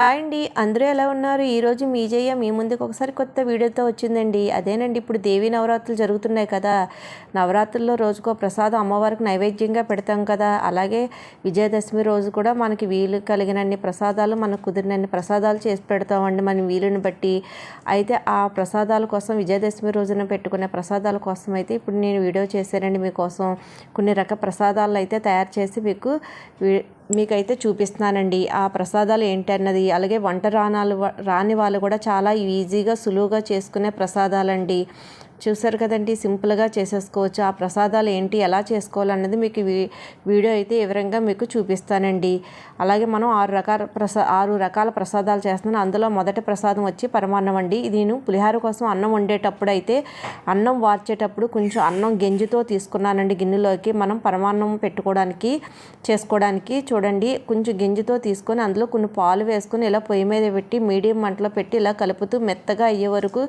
Hi అండి. అందరూ ఎలా ఉన్నారు? ఈరోజు మీ జయ్య మీ ముందుకు ఒకసారి కొత్త వీడియోతో వచ్చిందండి. అదేనండి ఇప్పుడు దేవీ నవరాత్రులు జరుగుతున్నాయి కదా. నవరాత్రుల్లో రోజుకో ప్రసాదం అమ్మవారికి నైవేద్యంగా పెడతాం కదా. అలాగే విజయదశమి రోజు కూడా మనకి వీలు కలిగినన్ని ప్రసాదాలు మనకు కుదిరినన్ని ప్రసాదాలు చేసి పెడతామండి మన వీలుని బట్టి. అయితే ఆ ప్రసాదాల కోసం విజయదశమి రోజున పెట్టుకునే ప్రసాదాల కోసం అయితే ఇప్పుడు నేను వీడియో చేశానండి మీకోసం. కొన్ని రకాల ప్రసాదాలు అయితే తయారు చేసి మీకు మీకైతే చూపిస్తున్నానండి. ఆ ప్రసాదాలు ఏంటన్నది అలాగే వంట రానాలు రాని వాళ్ళు కూడా చాలా ఈజీగా సులువుగా చేసుకునే ప్రసాదాలండి. చూసారు కదండి సింపుల్గా చేసేసుకోవచ్చు. ఆ ప్రసాదాలు ఏంటి ఎలా చేసుకోవాలన్నది మీకు వీడియో అయితే వివరంగా మీకు చూపిస్తానండి. అలాగే మనం ఆరు రకాల ప్రసా ఆరు రకాల ప్రసాదాలు చేస్తున్నాను అందులో మొదటి ప్రసాదం వచ్చి పరమాన్నం అండి. నేను పులిహార కోసం అన్నం వండేటప్పుడు అయితే అన్నం వార్చేటప్పుడు కొంచెం అన్నం గెంజితో తీసుకున్నానండి గిన్నెలోకి. మనం పరమాన్నం పెట్టుకోవడానికి చేసుకోవడానికి చూడండి కొంచెం గింజతో తీసుకొని అందులో కొన్ని పాలు వేసుకొని ఇలా పొయ్యి మీద పెట్టి మీడియం మంటలో పెట్టి ఇలా కలుపుతూ మెత్తగా అయ్యే వరకు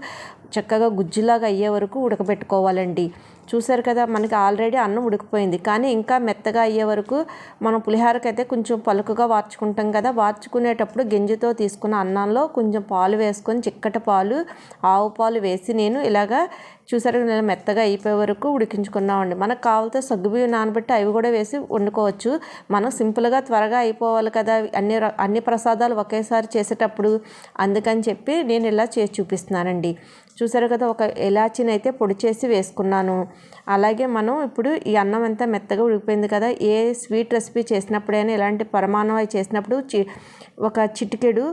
చక్కగా గుజ్జులాగా అయ్యే వరకు ఉడకబెట్టుకోవాలండి. చూసారు కదా మనకి ఆల్రెడీ అన్నం ఉడికిపోయింది. కానీ ఇంకా మెత్తగా అయ్యే వరకు మనం పులిహోరకైతే కొంచెం పలుకుగా వార్చుకుంటాం కదా. వార్చుకునేటప్పుడు గింజతో తీసుకున్న అన్నంలో కొంచెం పాలు వేసుకొని చిక్కటి పాలు ఆవు పాలు వేసి నేను ఇలాగా చూసారు నేను మెత్తగా అయిపోయే వరకు ఉడికించుకున్నామండి. మనకు కావాలితే సగ్గుబియ్యం నానబెట్టి అవి కూడా వేసి వండుకోవచ్చు. మనం సింపుల్గా త్వరగా అయిపోవాలి కదా అన్ని అన్ని ప్రసాదాలు ఒకేసారి చేసేటప్పుడు. అందుకని చెప్పి నేను ఇలా చేసి చూపిస్తున్నానండి. చూసారు కదా ఒక ఎలాచిని అయితే పొడి చేసి వేసుకున్నాను. అలాగే మనం ఇప్పుడు ఈ అన్నం అంతా మెత్తగా ఉడికిపోయింది కదా ఏ స్వీట్ రెసిపీ చేసినప్పుడైనా ఇలాంటి పరమాణం అవి చేసినప్పుడు చి ఒక చిటికెడు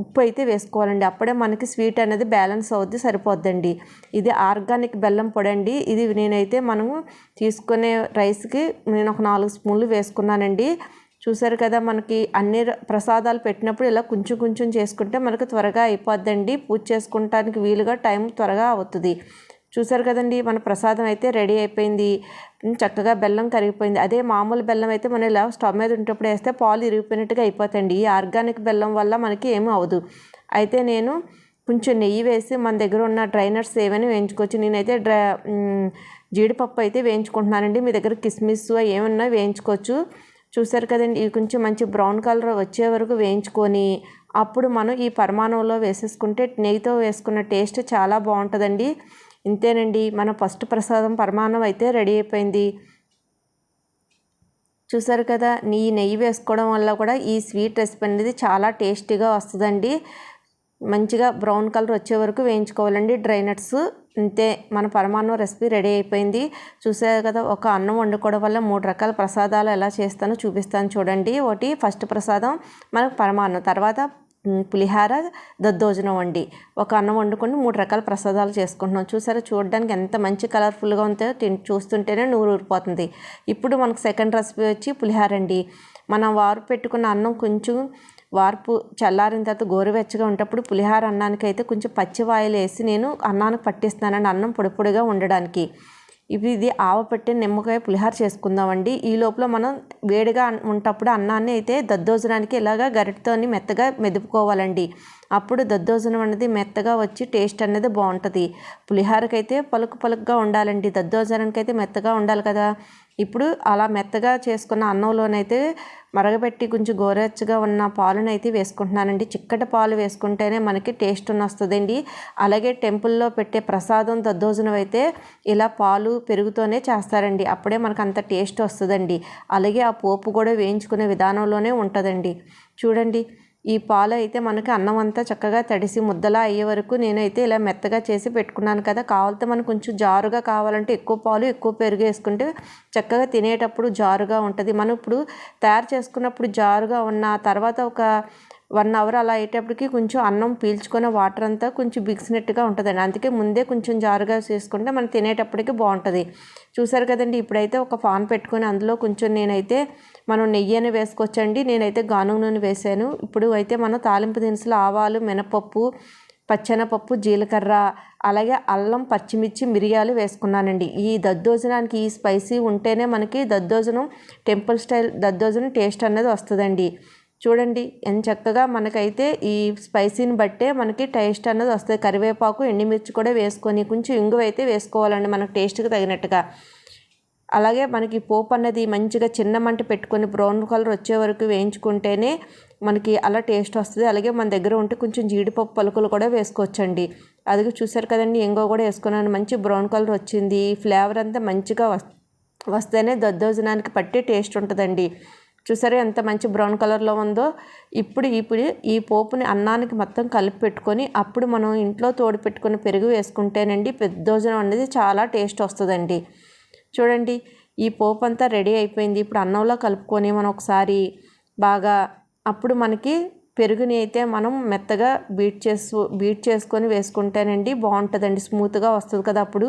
ఉప్పు అయితే వేసుకోవాలండి. అప్పుడే మనకి స్వీట్ అనేది బ్యాలెన్స్ అవుద్ది సరిపోద్దండి. ఇది ఆర్గానిక్ బెల్లం పొడి అండి ఇది నేనైతే మనము తీసుకునే రైస్కి నేను ఒక నాలుగు స్పూన్లు వేసుకున్నానండి. చూసారు కదా మనకి అన్ని ప్రసాదాలు పెట్టినప్పుడు ఇలా కొంచెం కొంచెం చేసుకుంటే మనకు త్వరగా అయిపోద్దండి. పూజ చేసుకుంటానికి వీలుగా టైం త్వరగా అవుతుంది. చూసారు కదండి మన ప్రసాదం అయితే రెడీ అయిపోయింది. చక్కగా బెల్లం కరిగిపోయింది. అదే మామూలు బెల్లం అయితే మనం ఇలా స్టవ్ మీద ఉంటప్పుడు వేస్తే పాలు ఇరిగిపోయినట్టుగా అయిపోతాయండి. ఈ ఆర్గానిక్ బెల్లం వల్ల మనకి ఏమీ అవ్వదు. అయితే నేను కొంచెం నెయ్యి వేసి మన దగ్గర ఉన్న డ్రైనర్స్ ఏమైనా వేయించుకోవచ్చు. నేనైతే డ్రై జీడిపప్పు అయితే వేయించుకుంటున్నానండి. మీ దగ్గర కిస్మిస్ ఏమన్నా వేయించుకోవచ్చు. చూసారు కదండి ఇవి కొంచెం మంచి బ్రౌన్ కలర్ వచ్చే వరకు వేయించుకొని అప్పుడు మనం ఈ పరిమాణంలో వేసేసుకుంటే నెయ్యితో వేసుకున్న టేస్ట్ చాలా బాగుంటుందండి. ఇంతేనండి. మన ఫస్ట్ ప్రసాదం పరమాన్నం అయితే రెడీ అయిపోయింది. చూసారు కదా నీ నెయ్యి వేసుకోవడం వల్ల కూడా ఈ స్వీట్ రెసిపీ అనేది చాలా టేస్టీగా వస్తుందండి. మంచిగా బ్రౌన్ కలర్ వచ్చే వరకు వేయించుకోవాలండి. డ్రై నట్స్ అంతే మన పరమాన్నం రెసిపీ రెడీ అయిపోయింది. చూసారు కదా ఒక అన్నం వండుకోవడం వల్ల మూడు రకాల ప్రసాదాలు ఎలా చేస్తానో చూపిస్తాను చూడండి. ఒకటి ఫస్ట్ ప్రసాదం మనకు పరమాన్నం తర్వాత పులిహార దద్దోజనం వండి. ఒక అన్నం వండుకొని మూడు రకాల ప్రసాదాలు చేసుకుంటున్నాం. చూసారా? చూడడానికి ఎంత మంచి కలర్ఫుల్గా ఉందో చూస్తుంటేనే నూరు ఊరిపోతుంది ఇప్పుడు మనకు సెకండ్ రెసిపీ వచ్చి పులిహార అండి. మనం వారు పెట్టుకున్న అన్నం కొంచెం వార్పు చల్లారిన తర్వాత గోరువెచ్చగా ఉంటప్పుడు పులిహార అన్నానికి అయితే కొంచెం పచ్చివాయలు వేసి నేను అన్నానికి పట్టిస్తానండి అన్నం పొడిపొడిగా ఉండడానికి. ఇవి ఇది ఆవపెట్టి నిమ్మకాయ పులిహార చేసుకుందామండి. ఈ లోపల మనం వేడిగా ఉంటప్పుడు అన్నాన్ని అయితే దద్దోజనానికి ఇలాగా గరిటతోని మెత్తగా మెదుపుకోవాలండి. అప్పుడు దద్దోజనం అనేది మెత్తగా వచ్చి టేస్ట్ అనేది బాగుంటుంది. పులిహారకైతే పలుకు పలుకుగా ఉండాలండి. దద్దోజనానికి అయితే మెత్తగా ఉండాలి కదా. ఇప్పుడు అలా మెత్తగా చేసుకున్న అన్నంలోనైతే మరగబెట్టి కొంచెం గోరెచ్చగా ఉన్న పాలునైతే వేసుకుంటున్నానండి. చిక్కటి పాలు వేసుకుంటేనే మనకి టేస్ట్ వస్తుందండి అలాగే టెంపుల్లో పెట్టే ప్రసాదం దద్దోజనం అయితే ఇలా పాలు పెరుగుతోనే చేస్తారండి. అప్పుడే మనకు అంత టేస్ట్ వస్తుందండి. అలాగే ఆ పోపు కూడా వేయించుకునే విధానంలోనే ఉంటుందండి. చూడండి. ఈ పాలు అయితే మనకి అన్నం అంతా చక్కగా తడిసి ముద్దలా అయ్యే వరకు నేనైతే ఇలా మెత్తగా చేసి పెట్టుకున్నాను కదా. కావాలంటే మనకు కొంచెం జారుగా కావాలంటే ఎక్కువ పాలు ఎక్కువ పెరుగు వేసుకుంటే చక్కగా తినేటప్పుడు జారుగా ఉంటుంది. మనం ఇప్పుడు తయారు చేసుకున్నప్పుడు జారుగా ఉన్న తర్వాత ఒక వన్ అవర్ అలా అయ్యేటప్పటికి కొంచెం అన్నం పీల్చుకునే వాటర్ అంతా కొంచెం బిగిసినట్టుగా ఉంటుందండి. అందుకే ముందే కొంచెం జారుగా చేసుకుంటే మనం తినేటప్పటికి బాగుంటుంది. చూసారు కదండి ఇప్పుడైతే ఒక ఫాన్ పెట్టుకొని అందులో కొంచెం నేనైతే మనం నెయ్యి అని వేసుకోవచ్చండి. నేనైతే గానుగ నూనె వేసాను. ఇప్పుడు అయితే మనం తాలింపు దినుసులు ఆవాలు మినపప్పు పచ్చెనపప్పు జీలకర్ర అలాగే అల్లం పచ్చిమిర్చి మిరియాలు వేసుకున్నానండి. ఈ దద్దోజనానికి ఈ స్పైసీ ఉంటేనే మనకి దద్దోజనం టెంపుల్ స్టైల్ దద్దోజనం టేస్ట్ అనేది వస్తుందండి. చూడండి ఎంత చక్కగా మనకైతే ఈ స్పైసీని బట్టే మనకి టేస్ట్ అన్నది వస్తుంది. కరివేపాకు ఎండిమిర్చి కూడా వేసుకొని కొంచెం ఇంగువ అయితే వేసుకోవాలండి మనకు టేస్ట్కి తగినట్టుగా. అలాగే మనకి పోపు అన్నది మంచిగా చిన్న మంట పెట్టుకొని బ్రౌన్ కలర్ వచ్చే వరకు వేయించుకుంటేనే మనకి అలా టేస్ట్ వస్తుంది. అలాగే మన దగ్గర ఉంటే కొంచెం జీడిపప్పు పలుకులు కూడా వేసుకోవచ్చండి. అది చూసారు కదండి ఇంగో కూడా వేసుకున్నాను. మంచి బ్రౌన్ కలర్ వచ్చింది. ఫ్లేవర్ అంతా మంచిగా వస్తేనే దద్దోజనానికి పట్టే టేస్ట్ ఉంటుందండి. చూసారా ఎంత మంచి బ్రౌన్ కలర్లో ఉందో? ఇప్పుడు ఇప్పుడు ఈ పోపుని అన్నానికి మొత్తం కలిపి పెట్టుకొని అప్పుడు మనం ఇంట్లో తోడు పెట్టుకుని పెరుగు వేసుకుంటేనండి పెద్దోజనం అనేది చాలా టేస్ట్ వస్తుందండి. చూడండి ఈ పోపు అంతా రెడీ అయిపోయింది. ఇప్పుడు అన్నంలో కలుపుకొని మనం ఒకసారి బాగా అప్పుడు మనకి పెరుగుని అయితే మనం మెత్తగా బీట్ చేసు బీట్ చేసుకొని వేసుకుంటేనండి బాగుంటుందండి. స్మూత్గా వస్తుంది కదా అప్పుడు.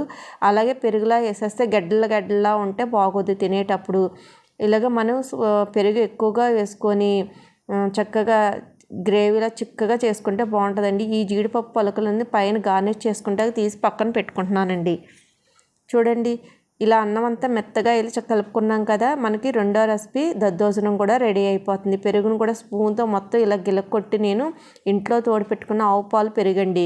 అలాగే పెరుగులా వేసేస్తే గడ్డల గడ్డలా ఉంటే బాగోదు తినేటప్పుడు. ఇలాగ మనం పెరుగు ఎక్కువగా వేసుకొని చక్కగా గ్రేవీలా చిక్కగా చేసుకుంటే బాగుంటుందండి. ఈ జీడిపప్పు పలుకులన్నీ పైన గార్నిష్ చేసుకుంటే తీసి పక్కన పెట్టుకుంటున్నానండి. చూడండి ఇలా అన్నం అంతా మెత్తగా ఇలా కలుపుకున్నాం కదా మనకి రెండో రెసిపీ దద్దోజనం కూడా రెడీ అయిపోతుంది. పెరుగును కూడా స్పూన్తో మొత్తం ఇలా గిలక్కొట్టి నేను ఇంట్లో తోడు పెట్టుకున్న ఆవు పాలు పెరుగండి.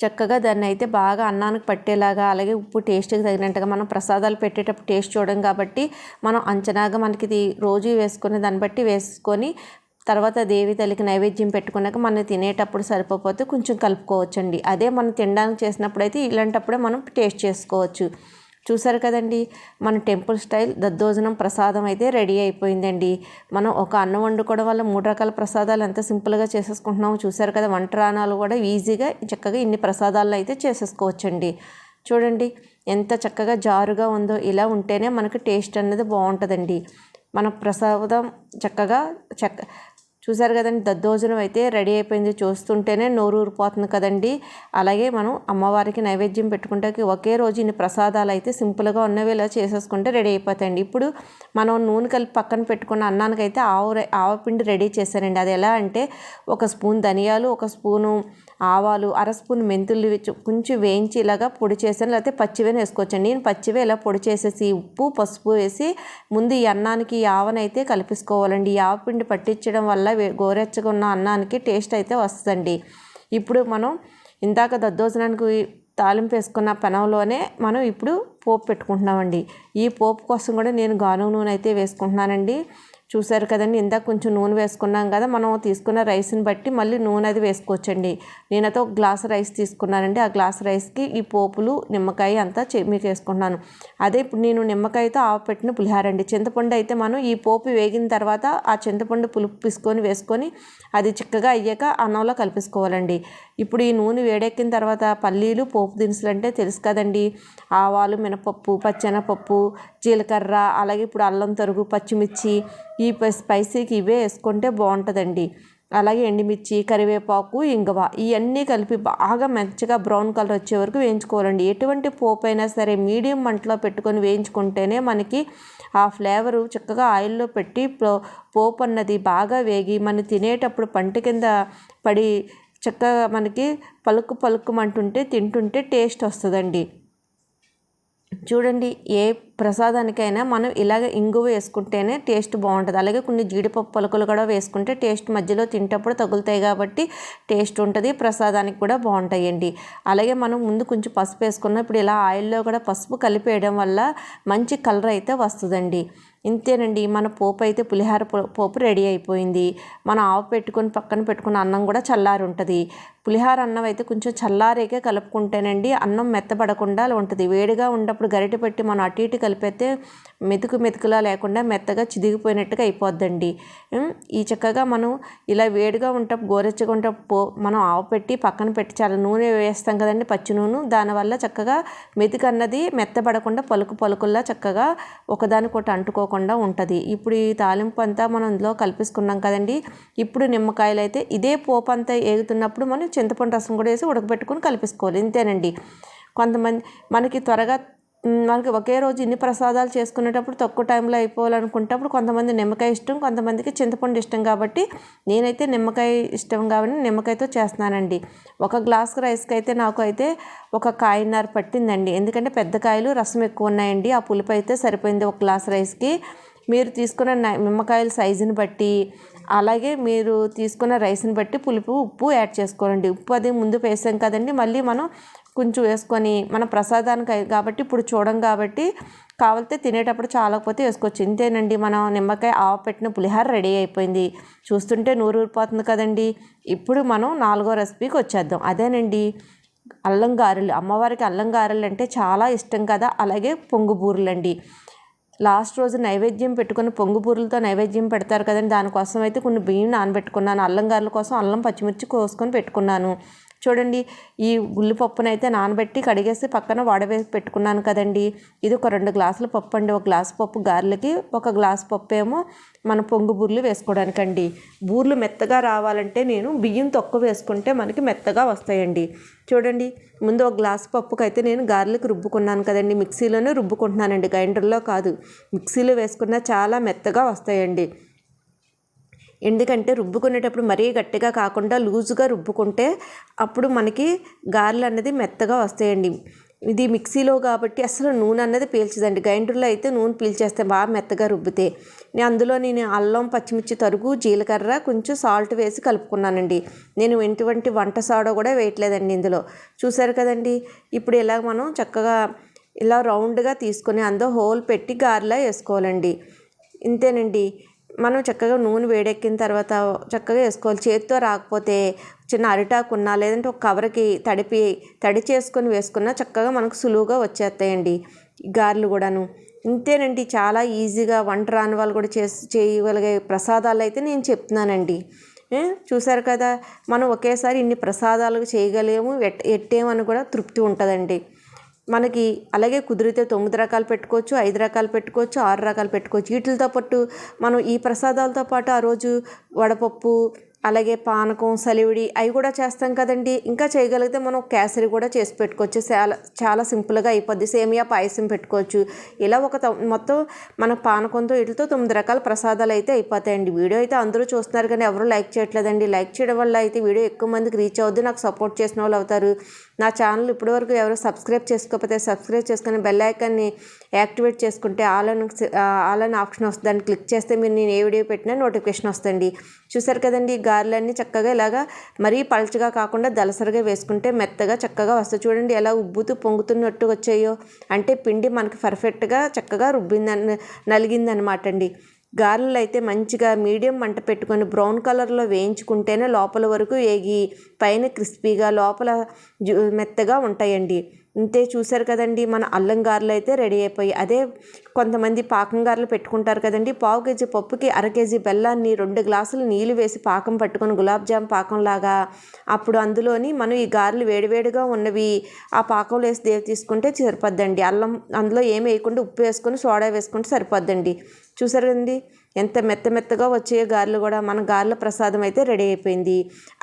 చక్కగా దాన్ని అయితే బాగా అన్నానికి పట్టేలాగా అలాగే ఉప్పు టేస్ట్కి తగినట్టుగా మనం ప్రసాదాలు పెట్టేటప్పుడు టేస్ట్ చూడడం కాబట్టి మనం అంచనాగా మనకి ఇది రోజు వేసుకునే దాన్ని బట్టి వేసుకొని తర్వాత దేవి తల్లికి నైవేద్యం పెట్టుకున్నాక మనం తినేటప్పుడు సరిపోతే కొంచెం కలుపుకోవచ్చండి. అదే మనం తినడానికి చేసినప్పుడు అయితే ఇలాంటప్పుడే మనం టేస్ట్ చేసుకోవచ్చు. చూసారు కదండి మన టెంపుల్ స్టైల్ దద్దోజనం ప్రసాదం అయితే రెడీ అయిపోయిందండి. మనం ఒక అన్నం వండుకోవడం వల్ల మూడు రకాల ప్రసాదాలు ఎంత సింపుల్గా చేసేసుకుంటున్నామో చూసారు కదా వంటరాణాలు కూడా ఈజీగా చక్కగా ఇన్ని ప్రసాదాలను అయితే చేసేసుకోవచ్చండి. చూడండి ఎంత చక్కగా జారుగా ఉందో ఇలా ఉంటేనే మనకు టేస్ట్ అనేది బాగుంటుందండి. మన ప్రసాదం చక్కగా చక్క చూసారు కదండి దద్దోజనం అయితే రెడీ అయిపోయింది. చూస్తుంటేనే నోరు ఊరిపోతుంది కదండి. అలాగే మనం అమ్మవారికి నైవేద్యం పెట్టుకుంటే ఒకే రోజు ఇన్ని ప్రసాదాలు అయితే సింపుల్గా ఉన్నవి ఇలా చేసేసుకుంటే రెడీ అయిపోతాయండి. ఇప్పుడు మనం నూనె కలిపి పక్కన పెట్టుకున్న అన్నానికి అయితే ఆవు ఆవపిండి రెడీ చేశానండి. అది ఎలా అంటే ఒక స్పూన్ ధనియాలు ఒక స్పూను ఆవాలు అర స్పూన్ మెంతులు కొంచెం వేయించి ఇలాగా పొడి చేసాను లేకపోతే పచ్చివే వేసుకోవచ్చండి. నేను పచ్చివే ఇలా పొడి చేసేసి ఉప్పు పసుపు వేసి ముందు ఈ అన్నానికి ఆవనైతే కలిపేసుకోవాలండి. ఈ ఆవపిండి పట్టించడం వల్ల గోరెచ్చగా ఉన్న అన్నానికి టేస్ట్ అయితే వస్తుందండి. ఇప్పుడు మనం ఇందాక దద్దోజనానికి తాలింపు వేసుకున్న పెనంలోనే మనం ఇప్పుడు పోపు పెట్టుకుంటున్నామండి. ఈ పోపు కోసం కూడా నేను గాను నూనె అయితే వేసుకుంటున్నానండి. చూసారు కదండి ఇందాక కొంచెం నూనె వేసుకున్నాం కదా మనం తీసుకున్న రైస్ని బట్టి మళ్ళీ నూనె అది వేసుకోవచ్చండి. నేనైతే ఒక గ్లాస్ రైస్ తీసుకున్నానండి. ఆ గ్లాస్ రైస్కి ఈ పోపులు నిమ్మకాయ అంతా మీకు వేసుకున్నాను అదే ఇప్పుడు నేను నిమ్మకాయతో ఆవు పెట్టిన పులిహార అండి. చింతపండు అయితే మనం ఈ పోపు వేగిన తర్వాత ఆ చింతపండు పులుపు పిసుకొని వేసుకొని అది చిక్కగా అయ్యాక అన్నంలో కలిపేసుకోవాలండి. ఇప్పుడు ఈ నూనె వేడెక్కిన తర్వాత పల్లీలు పోపు దినుసులు అంటే తెలుసు కదండి. ఆవాలు మినపప్పు పచ్చెనపప్పు జీలకర్ర అలాగే ఇప్పుడు అల్లం తరుగు పచ్చిమిర్చి ఈ స్పైసీకి ఇవే వేసుకుంటే బాగుంటుందండి. అలాగే ఎండుమిర్చి కరివేపాకు ఇంగవ ఇవన్నీ కలిపి బాగా మంచిగా బ్రౌన్ కలర్ వచ్చే వరకు వేయించుకోవాలండి. ఎటువంటి పోపు అయినా సరే మీడియం మంటలో పెట్టుకొని వేయించుకుంటేనే మనకి ఆ ఫ్లేవర్ చక్కగా ఆయిల్లో పెట్టి పోపు అన్నది బాగా వేగి మనం తినేటప్పుడు పంట కింద పడి చక్కగా మనకి పలుకు పలుకుమంటుంటే తింటుంటే టేస్ట్ వస్తుందండి. చూడండి ఏ ప్రసాదానికైనా మనం ఇలాగ ఇంగువ వేసుకుంటేనే టేస్ట్ బాగుంటుంది. అలాగే కొన్ని జీడిపప్పు పలుకులు కూడా వేసుకుంటే టేస్ట్ మధ్యలో తింటప్పుడు తగులుతాయి కాబట్టి టేస్ట్ ఉంటుంది ప్రసాదానికి కూడా బాగుంటాయండి. అలాగే మనం ముందు కొంచెం పసుపు వేసుకున్న. ఇప్పుడు ఇలా ఆయిల్లో కూడా పసుపు కలిపేయడం వల్ల మంచి కలర్ అయితే వస్తుందండి. ఇంతేనండి మన పోపు అయితే పులిహార పోపు రెడీ అయిపోయింది. మనం ఆవు పెట్టుకొని పక్కన పెట్టుకున్న అన్నం కూడా చల్లారి ఉంటుంది పులిహార అన్నం అయితే కొంచెం చల్లారేకే కలుపుకుంటేనండి అన్నం మెత్తబడకుండా ఉంటుంది. వేడిగా ఉన్నప్పుడు గరిటె పెట్టి మనం అటు ఇటు కలిపితే మెతుకు మెతుకులా లేకుండా మెత్తగా చిదిగిపోయినట్టుగా అయిపోద్దండి. ఈ చక్కగా మనం ఇలా వేడిగా ఉంటప్పుడు గోరెచ్చగా ఉంటప్పుడు పో మనం ఆవు పెట్టి పక్కన పెట్టి చాలా నూనె వేస్తాం కదండి పచ్చి నూనె. దానివల్ల చక్కగా మెతుకు అన్నది మెత్తబడకుండా పలుకు పలుకుల్లా చక్కగా ఒకదానికొకటి అంటుకోకుండా ఉంటుంది. ఇప్పుడు ఈ తాలింపు అంతా మనం ఇందులో కలిపేసుకున్నాం కదండి. ఇప్పుడు నిమ్మకాయలు అయితే ఇదే పోపు అంతా ఏగుతున్నప్పుడు మనం చింతపండు రసం కూడా వేసి ఉడకబెట్టుకొని కలిపేసుకోవాలి. ఇంతేనండి. కొంతమంది మనకి త్వరగా మనకి ఒకే రోజు ఇన్ని ప్రసాదాలు చేసుకునేటప్పుడు తక్కువ టైంలో అయిపోవాలనుకునేటప్పుడు కొంతమంది నిమ్మకాయ ఇష్టం కొంతమందికి చింతపండు ఇష్టం కాబట్టి నేనైతే నిమ్మకాయ ఇష్టం కాబట్టి నిమ్మకాయతో చేస్తున్నానండి. ఒక గ్లాస్ రైస్కి అయితే నాకు అయితే ఒక కాయన్నర పట్టిందండి. ఎందుకంటే పెద్ద కాయలు రసం ఎక్కువ ఉన్నాయండి. ఆ పులుపు అయితే సరిపోయింది ఒక గ్లాస్ రైస్కి. మీరు తీసుకున్న నిమ్మకాయల సైజుని బట్టి అలాగే మీరు తీసుకున్న రైస్ని బట్టి పులుపు ఉప్పు యాడ్ చేసుకోవాలండి. ఉప్పు అది ముందు వేసాం కదండి మళ్ళీ మనం కొంచెం వేసుకొని మన ప్రసాదానికి కాబట్టి ఇప్పుడు చూడం కాబట్టి కావాలితే తినేటప్పుడు చాలకపోతే వేసుకోవచ్చు. ఇంతేనండి మనం నిమ్మకాయ ఆవ పెట్టిన పులిహార రెడీ అయిపోయింది. చూస్తుంటే నూరు ఊరిపోతుంది కదండి. ఇప్పుడు మనం నాలుగో రెసిపీకి వచ్చేద్దాం. అదేనండి అల్లం గారెలు. అమ్మవారికి అల్లం గారెలు అంటే చాలా ఇష్టం కదా. అలాగే పొంగు బూరెలు అండి లాస్ట్ రోజు నైవేద్యం పెట్టుకుని పొంగు బూరెలతో నైవేద్యం పెడతారు కదండి. దానికోసం అయితే కొన్ని బియ్యం నానబెట్టుకున్నాను. అల్లం గారెల కోసం అల్లం పచ్చిమిర్చి కోసుకొని పెట్టుకున్నాను. చూడండి ఈ ఉల్లిపప్పునైతే నానబెట్టి కడిగేసి పక్కన వడవేసి పెట్టుకున్నాను కదండి. ఇది ఒక రెండు గ్లాసుల పప్పు అండి. ఒక గ్లాసు పప్పు గారెలకి ఒక గ్లాసు పప్పు ఏమో మన పొంగు బూర్లు వేసుకోవడానికండి. బూర్లు మెత్తగా రావాలంటే నేను బియ్యం తక్కువ వేసుకుంటే మనకి మెత్తగా వస్తాయండి. చూడండి ముందు ఒక గ్లాస్ పప్పుకైతే నేను గారెలకు రుబ్బుకున్నాను కదండి. మిక్సీలోనే రుబ్బుకుంటున్నానండి. గ్రైండర్లో కాదు. మిక్సీలో వేసుకున్న చాలా మెత్తగా వస్తాయండి. ఎందుకంటే రుబ్బుకునేటప్పుడు మరీ గట్టిగా కాకుండా లూజుగా రుబ్బుకుంటే అప్పుడు మనకి గారెలు అన్నది మెత్తగా వస్తాయండి. ఇది మిక్సీలో కాబట్టి అసలు నూనె అన్నది పీల్చదండి. గ్రైండర్లో అయితే నూనె పీల్చేస్తే బాగా మెత్తగా రుబ్బితే. నేను అందులో నేను అల్లం పచ్చిమిర్చి తరుగు జీలకర్ర కొంచెం సాల్ట్ వేసి కలుపుకున్నానండి. నేను ఎటువంటి వంట సోడా కూడా వేయట్లేదండి ఇందులో. చూసారు కదండి ఇప్పుడు ఇలా మనం చక్కగా ఇలా రౌండ్గా తీసుకొని అందులో హోల్ పెట్టి గారెలా వేసుకోవాలండి. ఇంతేనండి. మనం చక్కగా నూనె వేడెక్కిన తర్వాత చక్కగా వేసుకోవాలి. చేతితో రాకపోతే చిన్న అరిటాకు ఉన్నా లేదంటే ఒక కవర్కి తడిపి తడి చేసుకొని వేసుకున్నా చక్కగా మనకు సులువుగా వచ్చేస్తాయండి గారెలు కూడాను. ఇంతేనండి చాలా ఈజీగా వంట రాని వాళ్ళు కూడా చేసి చేయగలిగే ప్రసాదాలు అయితే నేను చెప్తున్నానండి. చూసారు కదా మనం ఒకేసారి ఇన్ని ప్రసాదాలు చేయగలేము ఎట్ ఎట్టేమని కూడా తృప్తి ఉంటుందండి. మనకి అలాగే కుదిరితే తొమ్మిది రకాలు పెట్టుకోవచ్చు ఐదు రకాలు పెట్టుకోవచ్చు ఆరు రకాలు పెట్టుకోవచ్చు. వీటితో పాటు మనం ఈ ప్రసాదాలతో పాటు ఆ రోజు వడపప్పు అలాగే పానకం సలివిడి అవి కూడా చేస్తాం కదండి. ఇంకా చేయగలిగితే మనం కేసరి కూడా చేసి పెట్టుకోవచ్చు. చాలా చాలా సింపుల్గా అయిపోద్ది. సేమియా పాయసం పెట్టుకోవచ్చు. ఇలా ఒక త- మొత్తం మన పానకంతో వీటితో తొమ్మిది రకాల ప్రసాదాలు అయితే అయిపోతాయండి. వీడియో అయితే అందరూ చూస్తున్నారు కానీ ఎవరూ లైక్ చేయట్లేదండి. లైక్ చేయడం వల్ల అయితే వీడియో ఎక్కువ మందికి రీచ్ అవుద్ది. నాకు సపోర్ట్ చేసిన వాళ్ళు అవుతారు. నా ఛానల్ ఇప్పటివరకు ఎవరు సబ్స్క్రైబ్ చేసుకోకపోతే సబ్స్క్రైబ్ చేసుకుని బెల్ ఐకాన్ని యాక్టివేట్ చేసుకుంటే ఆల్ అని ఆల్ అని ఆప్షన్ వస్తుంది దాన్ని క్లిక్ చేస్తే మీరు నేను ఏ వీడియో పెట్టినా నోటిఫికేషన్ వస్తుంది. చూసారు కదండి ఈ గారెలన్నీ చక్కగా ఇలాగా మరీ పల్చగా కాకుండా దలసరిగా వేసుకుంటే మెత్తగా చక్కగా వస్తాయి. చూడండి ఎలా ఉబ్బుతూ పొంగుతున్నట్టు వచ్చాయో. అంటే పిండి మనకి పర్ఫెక్ట్గా చక్కగా రుబ్బిందని నలిగిందనమాట అండి. గారెలు అయితే మంచిగా మీడియం మంట పెట్టుకొని బ్రౌన్ కలర్లో వేయించుకుంటేనే లోపల వరకు వేగి పైన క్రిస్పీగా లోపల జు మెత్తగా ఉంటాయండి. అంతే చూసారు కదండి మన అల్లం గారెలు అయితే రెడీ అయిపోయి అదే కొంతమంది పాకం గారెలు పెట్టుకుంటారు కదండి పావు కేజీ పప్పుకి అర కేజీ బెల్లాన్ని రెండు గ్లాసులు నీళ్ళు వేసి పాకం పట్టుకొని గులాబ్ జామ్ పాకంలాగా అప్పుడు అందులోని మనం ఈ గారెలు వేడివేడిగా ఉన్నవి ఆ పాకంలో వేసి దేవి తీసుకుంటే సరిపోద్దండి. అల్లం అందులో ఏమి వేయకుండా ఉప్పు వేసుకొని సోడా వేసుకుంటే సరిపోద్దండి. చూసారు కదండి? ఎంత మెత్త మెత్తగా వచ్చే గారెలు కూడా మన గారెల ప్రసాదం అయితే రెడీ అయిపోయింది.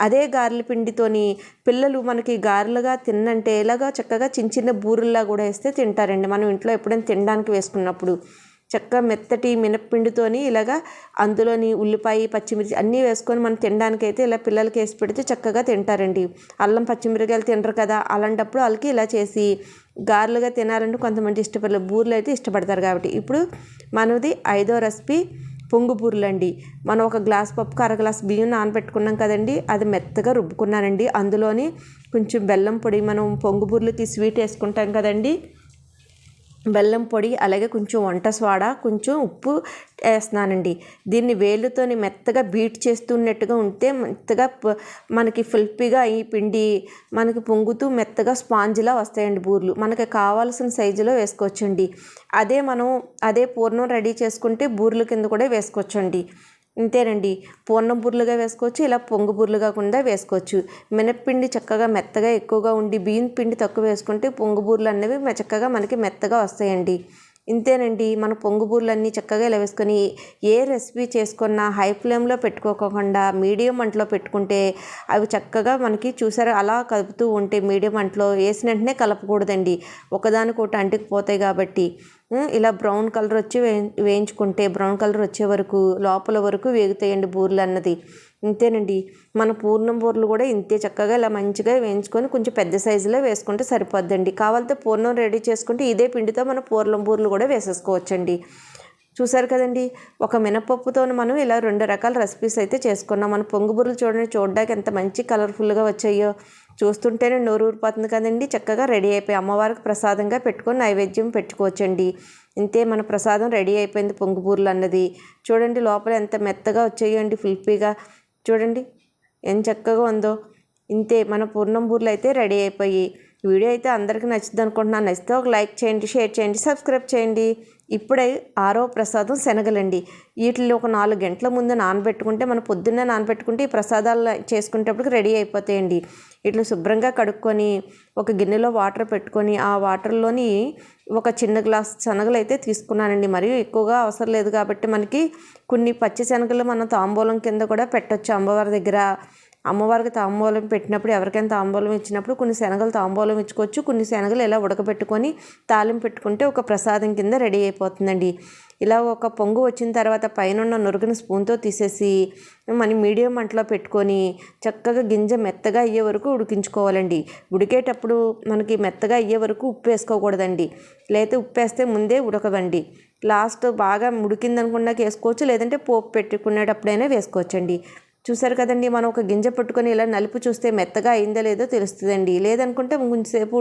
అదే గారెల పిండితోని పిల్లలు మనకి గారెలుగా తిన్నంటే ఇలాగా చక్కగా చిన్న చిన్న బూరెల్లా కూడా వేస్తే తింటారండి. మనం ఇంట్లో ఎప్పుడైనా తినడానికి వేసుకున్నప్పుడు చక్కగా మెత్తటి మినప్పిండితోని ఇలాగా అందులోని ఉల్లిపాయ పచ్చిమిర్చి అన్నీ వేసుకొని మనం తినడానికి అయితే ఇలా పిల్లలకి వేసి పెడితే చక్కగా తింటారండి. అల్లం పచ్చిమిరకాయలు తినరు కదా అలాంటప్పుడు వాళ్ళకి ఇలా చేసి గారెలుగా తినాలంటే కొంతమంది ఇష్టపడలేదు బూరెలు అయితే ఇష్టపడతారు కాబట్టి ఇప్పుడు మనది ఐదో రెసిపీ పొంగు బూరెలు అండి మనం ఒక గ్లాస్ పప్పుకి అర గ్లాస్ బియ్యం నానబెట్టుకున్నాం కదండి అది మెత్తగా రుబ్బుకున్నానండి. అందులోని కొంచెం బెల్లం పొడి మనం పొంగు బూరెలకి స్వీట్ వేసుకుంటాం కదండి. బెల్లం పొడి అలాగే కొంచెం వంట సోడా కొంచెం ఉప్పు వేస్తున్నానండి. దీన్ని వేలుతోని మెత్తగా బీట్ చేస్తున్నట్టుగా ఉంటే మెత్తగా ప- మనకి ఫుల్పీగా ఈ పిండి మనకి పొంగుతూ మెత్తగా స్పాంజ్లా వస్తాయండి బూర్లు. మనకి కావాల్సిన సైజులో వేసుకోవచ్చండి. అదే మనం అదే పూర్ణం రెడీ చేసుకుంటే బూర్ల కింద కూడా వేసుకోవచ్చండి. ఇంతేనండి. పూర్ణం బుర్రలుగా వేసుకోవచ్చు ఇలా పొంగు బూర్లుగా కూడా వేసుకోవచ్చు. మినప్పిండి చక్కగా మెత్తగా ఎక్కువగా ఉండి బియ్యం పిండి తక్కువ వేసుకుంటే పొంగు బూర్లు అనేవి చక్కగా మనకి మెత్తగా వస్తాయండి. ఇంతేనండి మన పొంగు బూర్లన్నీ చక్కగా ఇలా వేసుకొని ఏ రెసిపీ చేసుకున్నా హై ఫ్లేమ్లో పెట్టుకోకుండా మీడియం అంట్లో పెట్టుకుంటే అవి చక్కగా మనకి చూసారు అలా కలుపుతూ ఉంటే మీడియం అంట్లో వేసిన వెంటనే కలపకూడదండి. ఒకదానికొకటి అంటుకుపోతాయి కాబట్టి. ఇలా బ్రౌన్ కలర్ వచ్చి వే వేయించుకుంటే బ్రౌన్ కలర్ వచ్చే వరకు లోపల వరకు వేగుతాయండి బూరెలు అన్నది. ఇంతేనండి. మన పూర్ణం బూరెలు కూడా ఇంతే చక్కగా ఇలా మంచిగా వేయించుకొని కొంచెం పెద్ద సైజులో వేసుకుంటే సరిపోద్దండి. కావాలంటే పూర్ణం రెడీ చేసుకుంటే ఇదే పిండితో మన పూర్ణం బూరెలు కూడా వేసేసుకోవచ్చండి. చూసారు కదండి? ఒక మినపప్పుతో మనం ఇలా రెండు రకాల రెసిపీస్ అయితే చేసుకున్నాం. మన పొంగుబుర్రలు చూడండి చూడడానికి ఎంత మంచి కలర్ఫుల్గా వచ్చాయో. చూస్తుంటేనే నోరు ఊరిపోతుంది కదండి. చక్కగా రెడీ అయిపోయి అమ్మవారికి ప్రసాదంగా పెట్టుకొని నైవేద్యం పెట్టుకోవచ్చండి. ఇంతే మన ప్రసాదం రెడీ అయిపోయింది పొంగుబూర్లు అన్నది. చూడండి లోపల ఎంత మెత్తగా వచ్చేయండి ఫుల్పీగా చూడండి ఎంత చక్కగా ఉందో. ఇంతే మన పూర్ణం బూర్లు అయితే రెడీ అయిపోయి. వీడియో అయితే అందరికీ నచ్చుద్ది అనుకుంటున్నాను. నచ్చితే ఒక లైక్ చేయండి షేర్ చేయండి సబ్స్క్రైబ్ చేయండి. ఇప్పుడే ఆరో ప్రసాదం శనగలండి. వీటిలో ఒక నాలుగు గంటల ముందు నానబెట్టుకుంటే మనం పొద్దున్నే నానబెట్టుకుంటే ఈ ప్రసాదాలు చేసుకునేటప్పటికి రెడీ అయిపోతాయండి. వీటిని శుభ్రంగా కడుక్కొని ఒక గిన్నెలో వాటర్ పెట్టుకొని ఆ వాటర్లోని ఒక చిన్న గ్లాస్ శనగలు అయితే తీసుకున్నానండి. మరియు ఎక్కువగా అవసరం లేదు కాబట్టి మనకి కొన్ని పచ్చి శనగలు మనం తాంబూలం కింద కూడా పెట్టొచ్చు. అమ్మవారి దగ్గర అమ్మవారికి తాంబూలం పెట్టినప్పుడు ఎవరికైనా తాంబూలం ఇచ్చినప్పుడు కొన్ని శనగలు తాంబూలం ఇచ్చుకోవచ్చు. కొన్ని శనగలు ఇలా ఉడకబెట్టుకొని తాలింపు పెట్టుకుంటే ఒక ప్రసాదం కింద రెడీ అయిపోతుందండి. ఇలా ఒక పొంగు వచ్చిన తర్వాత పైన ఉన్న నురుగుని స్పూన్తో తీసేసి మన మీడియం మంటలో పెట్టుకొని చక్కగా గింజ మెత్తగా అయ్యే వరకు ఉడికించుకోవాలండి. ఉడికేటప్పుడు మనకి మెత్తగా అయ్యే వరకు ఉప్పు వేసుకోకూడదండి. లేకపోతే ఉప్పు వేస్తే ముందే ఉడకవండి. లాస్ట్ బాగా ఉడికిందనుకున్నాక వేసుకోవచ్చు లేదంటే పోపు పెట్టుకునేటప్పుడైనా వేసుకోవచ్చండి. చూసారు కదండి మనం ఒక గింజ పట్టుకొని ఇలా నలుపు చూస్తే మెత్తగా అయిందో లేదో తెలుస్తుందండి. లేదనుకుంటే కొంచెంసేపు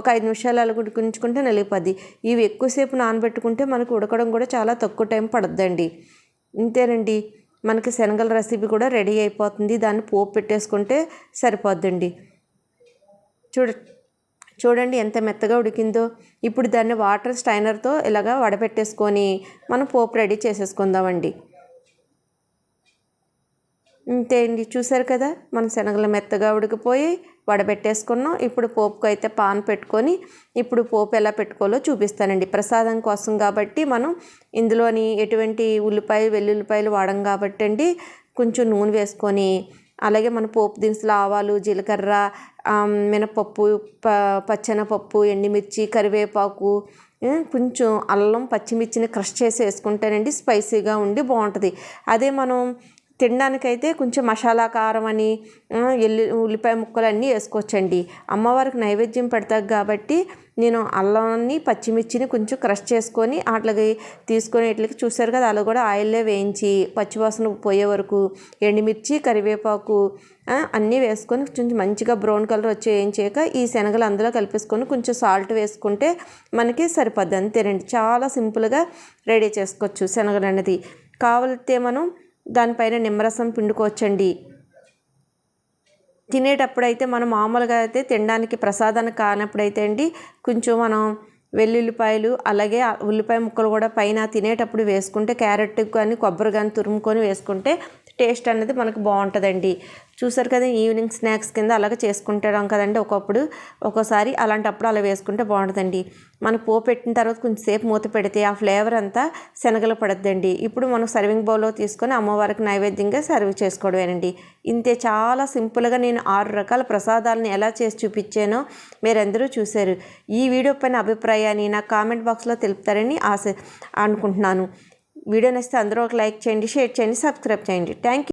ఒక ఐదు నిమిషాలు అలా ఉడికించుకుంటే నలిగిపోద్ది. ఇవి ఎక్కువసేపు నానబెట్టుకుంటే మనకు ఉడకడం కూడా చాలా తక్కువ టైం పడద్దండి. ఇంతేనండి మనకి శనగల రెసిపీ కూడా రెడీ అయిపోతుంది. దాన్ని పోపు పెట్టేసుకుంటే సరిపోద్దండి. చూడ చూడండి ఎంత మెత్తగా ఉడికిందో. ఇప్పుడు దాన్ని వాటర్ స్టైనర్తో ఇలాగా వడపెట్టేసుకొని మనం పోపు రెడీ చేసేసుకుందామండి. ఇంతే అండి. చూసారు కదా మన శనగలు మెత్తగా ఉడికిపోయి వడబెట్టేసుకున్నాం. ఇప్పుడు పోపుకు అయితే పాన్ పెట్టుకొని ఇప్పుడు పోపు ఎలా పెట్టుకోవాలో చూపిస్తానండి. ప్రసాదం కోసం కాబట్టి మనం ఇందులోని ఎటువంటి ఉల్లిపాయ వెల్లుల్లిపాయలు వాడం కాబట్టి అండి కొంచెం నూనె వేసుకొని అలాగే మన పోపు దినుసులు ఆవాలు జీలకర్ర మినపప్పు ప పచ్చెనపప్పు ఎండుమిర్చి కరివేపాకు కొంచెం అల్లం పచ్చిమిర్చిని క్రష్ చేసి వేసుకుంటేనండి స్పైసీగా ఉండి బాగుంటుంది. అదే మనం తినడానికైతే కొంచెం మసాలా కారం అని ఎల్లి ఉల్లిపాయ ముక్కలు అన్నీ వేసుకోవచ్చండి. అమ్మవారికి నైవేద్యం పెడతాం కాబట్టి నేను అల్లాన్ని పచ్చిమిర్చిని కొంచెం క్రష్ చేసుకొని అట్లాగే తీసుకొని ఇట్లకి చూశారు కదా అలా కూడా ఆయిల్లో వేయించి పచ్చివాసన పోయే వరకు ఎండుమిర్చి కరివేపాకు అన్నీ వేసుకొని కొంచెం మంచిగా బ్రౌన్ కలర్ వచ్చి వేయించాక ఈ శనగలు అందులో కలిపేసుకొని కొంచెం సాల్ట్ వేసుకుంటే మనకి సరిపోద్ది అంతేనండి. చాలా సింపుల్గా రెడీ చేసుకోవచ్చు శనగలు అనేది. కావాలితే మనం దానిపైన నిమ్మరసం పిండుకోవచ్చండి. తినేటప్పుడైతే మనం మామూలుగా అయితే తినడానికి ప్రసాదానికి కానప్పుడైతే అండి కొంచెం మనం వెల్లుల్లిపాయలు అలాగే ఉల్లిపాయ ముక్కలు కూడా పైన తినేటప్పుడు వేసుకుంటే క్యారెట్ కానీ కొబ్బరి కానీ తురుముకొని వేసుకుంటే టేస్ట్ అనేది మనకు బాగుంటుందండి. చూసారు కదా ఈవినింగ్ స్నాక్స్ కింద అలాగే చేసుకుంటాం కదండి ఒకప్పుడు. ఒక్కోసారి అలాంటప్పుడు అలా వేసుకుంటే బాగుంటుందండి మనం పో పెట్టిన తర్వాత కొంచెంసేపు మూత పెడితే ఆ ఫ్లేవర్ అంతా శనగలు పడద్దండి. ఇప్పుడు మనం సర్వింగ్ బౌల్లో తీసుకొని అమ్మవారికి నైవేద్యంగా సర్వ్ చేసుకోవడమేనండి. ఇంతే చాలా సింపుల్గా నేను ఆరు రకాల ప్రసాదాలను ఎలా చేసి చూపించానో మీరందరూ చూశారు. ఈ వీడియో పైన అభిప్రాయాన్ని నా కామెంట్ బాక్స్లో తెలుపుతారని ఆశ అనుకుంటున్నాను. వీడియో నచ్చితే అందరూ ఒక లైక్ చేయండి షేర్ చేయండి సబ్స్క్రైబ్ చేయండి. Thank you.